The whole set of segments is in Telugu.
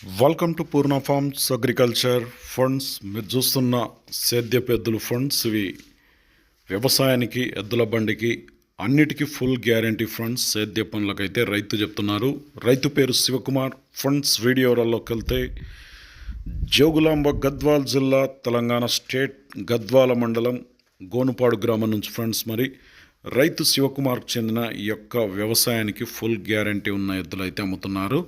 Welcome to Purna farms agriculture funds మీరు చూస్తున్న సేద్య పెద్దలు ఫండ్స్ ఇవి వ్యవసాయానికి ఎద్దుల బండికి అన్నిటికీ ఫుల్ గ్యారంటీ ఫండ్స్ సేద్య పనులకైతే రైతు చెప్తున్నారు. రైతు పేరు శివకుమార్. ఫండ్స్ వీడియోలలోకి వెళ్తే జోగులాంబ గద్వాల్ జిల్లా తెలంగాణ స్టేట్ గద్వాల మండలం గోనుపాడు గ్రామం నుంచి ఫ్రెండ్స్ మరి రైతు శివకుమార్కు చెందిన ఈ యొక్క వ్యవసాయానికి ఫుల్ గ్యారంటీ ఉన్న ఎద్దులు అయితే అమ్ముతున్నారు.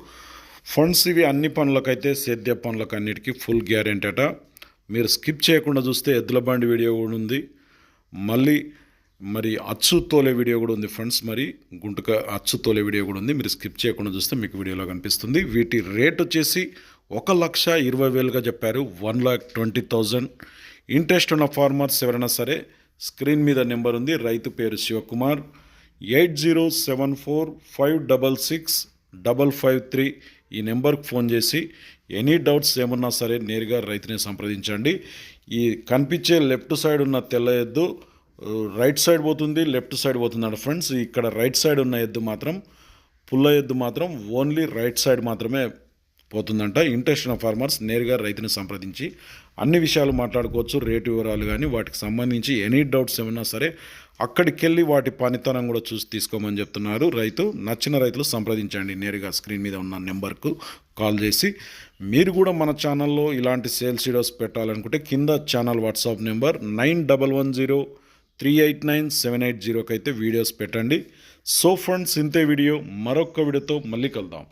ఫండ్స్ ఇవి అన్ని పనులకైతే సేద్య పనులకు అన్నిటికీ ఫుల్ గ్యారెంటీ అట. మీరు స్కిప్ చేయకుండా చూస్తే ఎద్దుల బండి వీడియో కూడా ఉంది. మళ్ళీ మరి అచ్చు తోలే వీడియో కూడా ఉంది ఫ్రెండ్స్. మరి గుంటుక అచ్చు తోలే వీడియో కూడా ఉంది. మీరు స్కిప్ చేయకుండా చూస్తే మీకు వీడియోలో కనిపిస్తుంది. వీటి రేట్ వచ్చేసి ఒక లక్ష ఇరవై వేలుగా చెప్పారు. One lakh twenty thousand. Interest ఉన్న ఫార్మర్స్ ఎవరైనా సరే స్క్రీన్ మీద నెంబర్ ఉంది. రైతు పేరు Shivakumar. Eight zero seven four five double six double five three ఈ నెంబర్కి ఫోన్ చేసి ఎనీ డౌట్స్ ఏమన్నా సరే నేరుగా రైతుని సంప్రదించండి. ఈ కనిపించే లెఫ్ట్ సైడ్ ఉన్న తెల్ల ఎద్దు రైట్ సైడ్ పోతుంది లెఫ్ట్ సైడ్ పోతుంది ఫ్రెండ్స్. ఇక్కడ రైట్ సైడ్ ఉన్న ఎద్దు మాత్రం పుల్ల ఎద్దు మాత్రం ఓన్లీ రైట్ సైడ్ మాత్రమే పోతుందంట. ఇంట్రెస్ట్ ఫార్మర్స్ నేరుగా రైతుని సంప్రదించి అన్ని విషయాలు మాట్లాడుకోవచ్చు రేటు వివరాలు కానీ వాటికి సంబంధించి ఎనీ డౌట్స్ ఏమన్నా సరే అక్కడికి వెళ్ళి వాటి పనితనం కూడా చూసి తీసుకోమని చెప్తున్నారు. రైతు నచ్చిన రైతులు సంప్రదించండి. నేరుగా స్క్రీన్ మీద ఉన్న నెంబర్కు కాల్ చేసి మీరు కూడా మన ఛానల్లో ఇలాంటి సేల్స్ వీడియోస్ పెట్టాలనుకుంటే కింద channel WhatsApp number nine double one zero three eight nine seven eight జీరోకి అయితే వీడియోస్ పెట్టండి. సో ఫ్రెండ్స్ ఇంతే వీడియో. మరొక వీడియోతో మళ్ళీ కలుద్దాం.